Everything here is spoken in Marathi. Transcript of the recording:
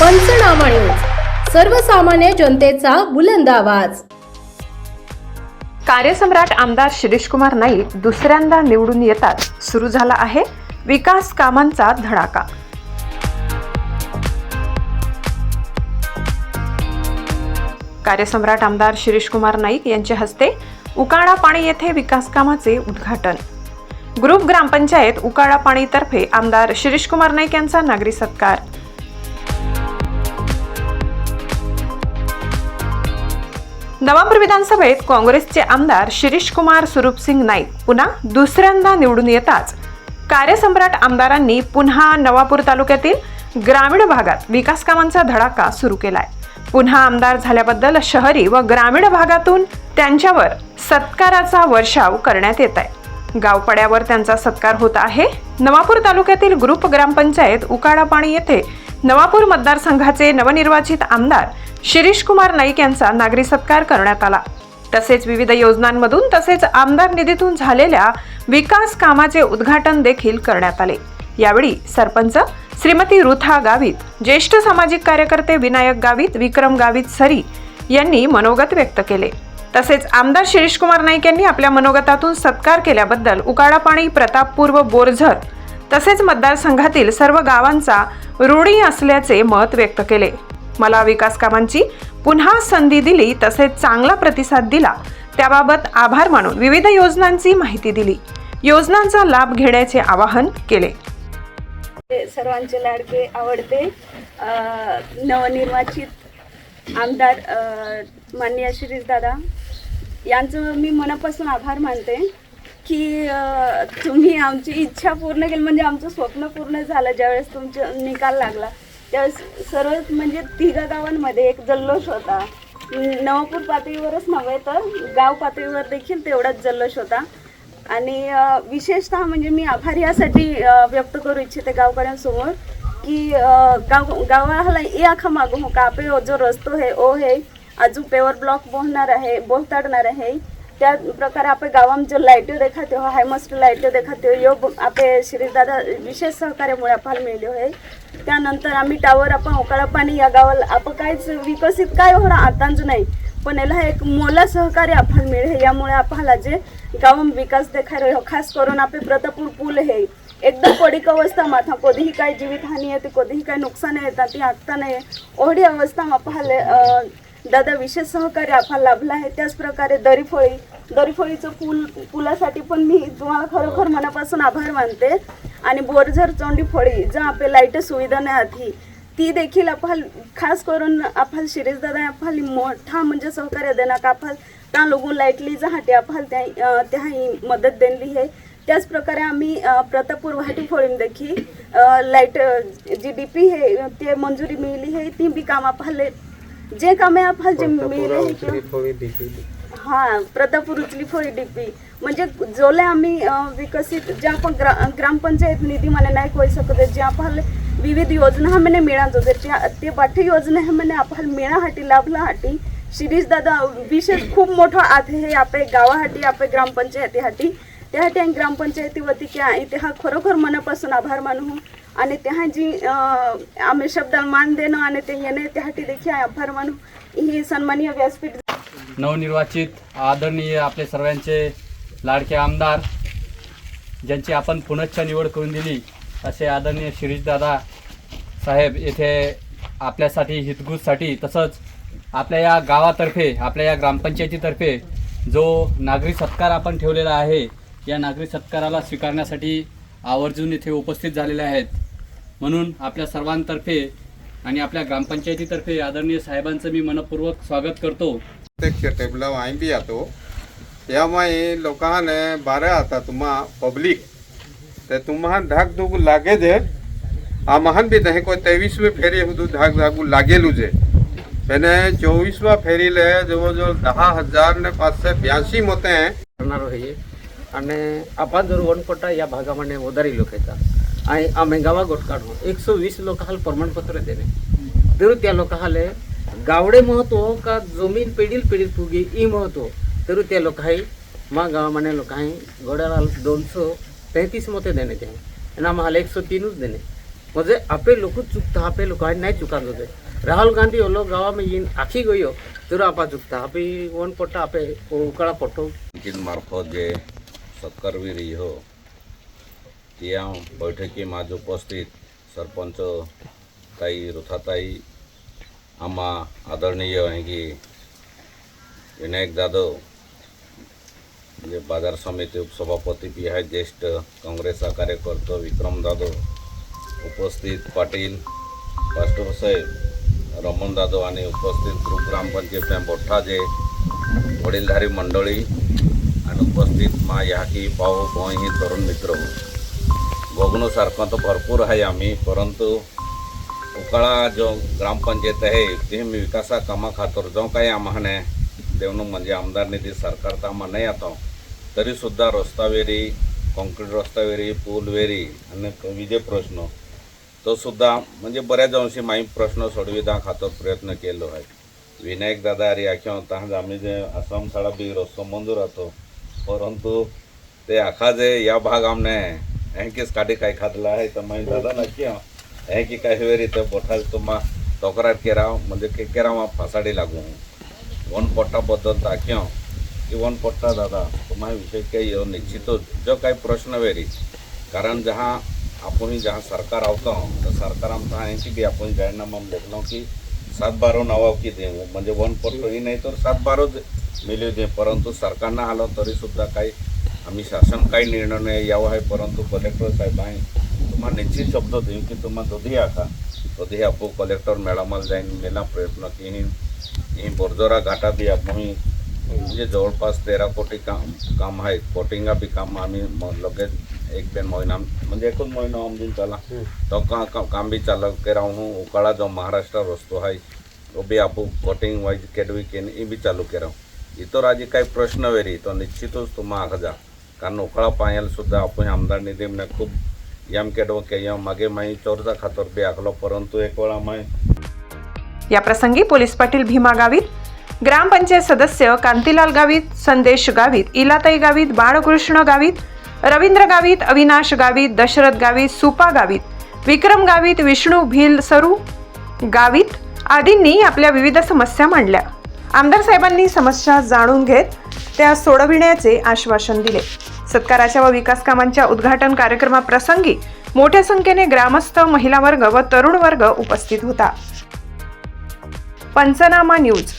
पंचनामा न्यूज. सर्वसामान्य जनतेचा बुलंद आवाज. कार्यसम्राट आमदार शिरीषकुमार नाईक दुसऱ्यांदा निवडून येतात. सुरू झाला आहे विकास कामांचा धडाका. कार्यसम्राट आमदार शिरीषकुमार नाईक यांच्या हस्ते उकाडा पाणी येथे विकास कामाचे उद्घाटन. ग्रुप ग्रामपंचायत उकाडा पाणीतर्फे आमदार शिरीषकुमार नाईक यांचा नागरी सत्कार. नवापूर विधानसभेत काँग्रेसचे आमदार शिरीष कुमार स्वरूपसिंग नाईक पुन्हा दुसऱ्यांदा निवडून येताच. कार्यसम्राट आमदारांनी पुन्हा नवापूर तालुक्यातील ग्रामीण भागात विकास कामांचा धडाका सुरू केलाय. पुन्हा आमदार झाल्याबद्दल शहरी व ग्रामीण भागातून त्यांच्यावर सत्काराचा वर्षाव करण्यात येत आहे गावपाड्यावर त्यांचा सत्कार होत आहे. नवापूर तालुक्यातील ग्रुप ग्रामपंचायत उकाडापाणी येथे नवापूर मतदारसंघाचे नवनिर्वाचित आमदार शिरीष कुमार नाईक यांचा नागरी सत्कार करण्यात आला. तसेच विविध योजनांमधून तसेच आमदार निधीतून झालेल्या विकास कामाचे उद्घाटन देखील करण्यात आले. यावेळी सरपंच श्रीमती रुथा गावित ज्येष्ठ सामाजिक कार्यकर्ते विनायक गावित विक्रम गावित सरी यांनी मनोगत व्यक्त केले. तसेच आमदार शिरीष कुमार नाईक यांनी आपल्या मनोगतातून सत्कार केल्याबद्दल उकाडापाणी प्रतापपूर्व बोरझर तसेच मतदारसंघातील सर्व गावांचा ऋणी असल्याचे मत व्यक्त केले. मला विकास कामांची पुन्हा संधी दिली तसेच चांगला प्रतिसाद दिला. त्याबाबत आभार मानून विविध योजनांची माहिती दिली. योजनांचा लाभ घेण्याचे आवाहन केले. सर्वांचे लाडके आवडते. नवनिर्वाचित आमदार मान्य माननीय शिरीष दादा यांचं मी मनापासून आभार मानते की तुम्ही आमची इच्छा पूर्ण केली. म्हणजे आमचं स्वप्न पूर्ण झालं ज्यावेळेस तुमचा निकाल लागला. त्या सर्व म्हणजे तिघा गावांमध्ये एक जल्लोष होता. नवापूर पातळीवरच नव्हे तर गाव पातळीवर देखील तेवढाच जल्लोष होता. आणि विशेषतः म्हणजे मी आभार यासाठी व्यक्त करू इच्छिते गावकऱ्यांसमोर की गाव गावाला ए आखा मागू हो का? पे जो रस्तो है ओ है आजू पेवर ब्लॉक बोलणार आहे बोलताडणार आहे. त्या प्रकार आपण गावाम जो लाइट देखात हो हायमस्ट लाइट देखाते हो यो आपले श्रीदादा विशेष सहकार्यामुळे आपल्याला मिळले आहे हो, त्यानंतर आम्ही टावर आपण ओकाळा पाणी या गावाला आपण काहीच विकसित काय होणार आताच नाही पण याला एक मोला सहकार्य आपण मिळेल यामुळे आपल्याला जे गावम विकास देखाय हो खास करून आपले प्रतापूर पूल हे. एकदम पडीक अवस्था माथा कधीही काय जीवितहानी येते कधीही काय नुकसान येतात ती आत्ता नाही ओढी अवस्था पाहिले दादा विशेष सहकार्य आपल्याला लाभला आहे. त्याच प्रकारे दरीफळी दरीफळीचं पूल पुलासाठी पण मी तुम्हाला खरोखर मनापासून आभार मानते. आणि बोरझर चोंडी फळी ज्या आपल्या लाइट सुविधा नाही आधी ती देखील आपण खास करून आपण शिरीष दादा आपण मोठा म्हणजे सहकार्य देणार का? आपण त्या लोगून लाईटली जहाटे आपण त्या त्याही मदत देणली आहे. त्याचप्रकारे आम्ही प्रतापूर वाटी वाहटी फोळीम देखील लाइट जी डी पी हे ते मंजुरी मिळली आहे ती बी काम आपले जे कामे आपण जे मिळले हा प्रतापूर उचली फोळी डीपी म्हणजे जोले आम्ही विकसित जे आपण ग्रा ग्रामपंचायत निधी मला नाही कोई सकते जे आपण विविध योजना हमने मिळा जो ते बाठी योजना हमने आपण मिळाहाटी लाभलाहाटी. शिरीष दादा विशेष खूप मोठं आहे हे आपे गावाहाटी आपे ग्रामपंचायतीहाटी. त्यासाठी आणि ग्रामपंचायती वती क्या इथे हा खरोखर मनापासून आभार मानू. आणि त्या जी आम्ही शब्द मान देणं आणि ते येणे त्यासाठी देखील आभार मानू ही सन्माननीय व्यासपीठ नवनिर्वाचित आदरणीय आपले सर्वांचे लाडके आमदार ज्यांची आपण पुनश्च निवड करून दिली असे आदरणीय शिरीषदादा साहेब येथे आपल्यासाठी हितगुजसाठी तसंच आपल्या या गावातर्फे आपल्या या ग्रामपंचायतीतर्फे जो नागरी सत्कार आपण ठेवलेला आहे या नागरी सत्काराला स्वीकारण्यासाठी आवर्जून इथे उपस्थित झालेले आहेत. म्हणून आपल्या सर्वांतर्फे आणि आपल्या ग्रामपंचायतीतर्फे आदरणीय साहेबांचं मी मनपूर्वक स्वागत करतो. टेबला हांव बी येतो त्यामुळे लोकांना बरं आता तुम्हा पब्लिक ते तुम्हा धाक दुगू लागे दे आम्हान बी नाही कोण तेवीसवी फेरी हुदू धाक धागू लागेल जे. त्याने चोवीसवा फेरीले जवळजवळ दहा हजार ने पाचशे ब्याऐंशी मते. करणार आणि आपण जर वनकोटा या भागामध्ये उदारी लोक येतात. आम्ही गावा गोट काढू एकशे वीस लोकांना प्रमाणपत्र देणे तर त्या लोकांना गावडे महत्त्व का जमीन पिढील पिढील फुगी ई महत्त्व तर त्या लोकांनी मा गावामध्ये लोकांनी घोड्याला दोनशे तेहतीस मते देणे ते आणि आम्हाला एकशे तीनच देणे म्हणजे आपे लोक चुकता आपे लोक नाही चुकान होते राहुल गांधी ओलो गावा में येईन आखी गयो तर आपा चुकता आपे वन पट्टा आपे उकळा पट्टो बँकेन मार्फत जे सत्कारवीर हो त्या बैठकीમાં उपस्थित सरपंच ताई रुथाताई आम्हा आदरणीय आहे की विनायक जाधव जे बाजार समिती उपसभापती बी आहेत ज्येष्ठ काँग्रेसचा कार्यकर्ता विक्रम जाधव उपस्थित पाटील पास्टर साहेब रमण जाधव आणि उपस्थित ग्रुप ग्रामपंचायतच्या मोठा जे वडीलधारी मंडळी आणि उपस्थित मा या की पाहू ही तरुण मित्र. बघण्यासारखं तर भरपूर आहे आम्ही परंतु उकाळा जो ग्रामपंचायत आहे ते मी विकासा कामा खातर जो काही आम्हाला देवणं म्हणजे आमदार निधी सरकार तर आम्हाला नाही आता तरीसुद्धा रस्तावेरी कॉन्क्रीट रस्तावेरी पूलवेरी आणि विजे प्रश्न तो सुद्धा म्हणजे बऱ्याच अंशी माई प्रश्न सोडविता खातर प्रयत्न केलो आहे. विनायक दादा अरे आख्या होता आम्ही जे आसाम साडा बी रस्तो मंजूर होतो परंतु ते आखा जे या भाग आमने हेंकीच काडी काय खातला आहे तर मागीर दादा नक्की हे की काही वेळी ते बोठाल तुम्हा तक्रार केराव म्हणजे के केराव फासाडी लागू वन पोट्टा बद्दल दाखय की वन पोट्टा दादा तुम्हा विषय काही येऊ निश्चितच जो काही प्रश्न वेरी कारण जहा आपण जहा सरकार आवतो तर सरकार आमचा आहे की बी आपण जाहीरनामा लेखलो की सात बारो नवाब की देऊ म्हणजे वन पोट्टो ही नाही तर सात बारो मिळू दे परंतु सरकारनं आलं तरी सुद्धा काही आम्ही शासन काही निर्णय नाही यावं आहे परंतु कलेक्टर साहेब आहे. तुम्हाला निश्चित शब्द देऊ की तुम्हाला दोधी आखा दोधी आपू कलेक्टर मॅडमाला जाईन मेला प्रयत्न की बोरजोरा घाटा बी आपण म्हणजे जवळपास तेरा कोटी काम काम आहेत. कोटिंगा बी काम आम्ही लगेच एक दोन महिना म्हणजे एकच महिना आमदीन चला. तो का, का, काम बी चालू केरा हूँ उकाळा जो महाराष्ट्र रस्तो आहे तो बी आपू कोटिंग वाईज केडवी केन ई बी चालू केरा इतर आजी काही प्रश्न वेरी तो निश्चितच तुम्हा आख जा. कारण उकाळा पायल सुद्धा आपण आमदार निधी म्हणजे खूप यम केडव के यम मागे माई चोरचा खातर बी आखलो परंतु एक वेळा माय या प्रसंगी पोलीस पाटील भीमा गावित ग्रामपंचायत सदस्य कांतीलाल गावित संदेश गावित इलाताई गावित बाळकृष्ण गावित रवींद्र गावित अविनाश गावित दशरथ गावित सुपा गावित विक्रम गावित विष्णू भील सरू गावित आदींनी आपल्या विविध समस्या मांडल्या. आमदार साहेबांनी समस्या जाणून घेत त्या सोडविण्याचे आश्वासन दिले. सत्काराच्या व विकास कामांच्या उद्घाटन कार्यक्रमाप्रसंगी मोठ्या संख्येने ग्रामस्थ महिला वर्ग व तरुण वर्ग उपस्थित होता. पंचनामा न्यूज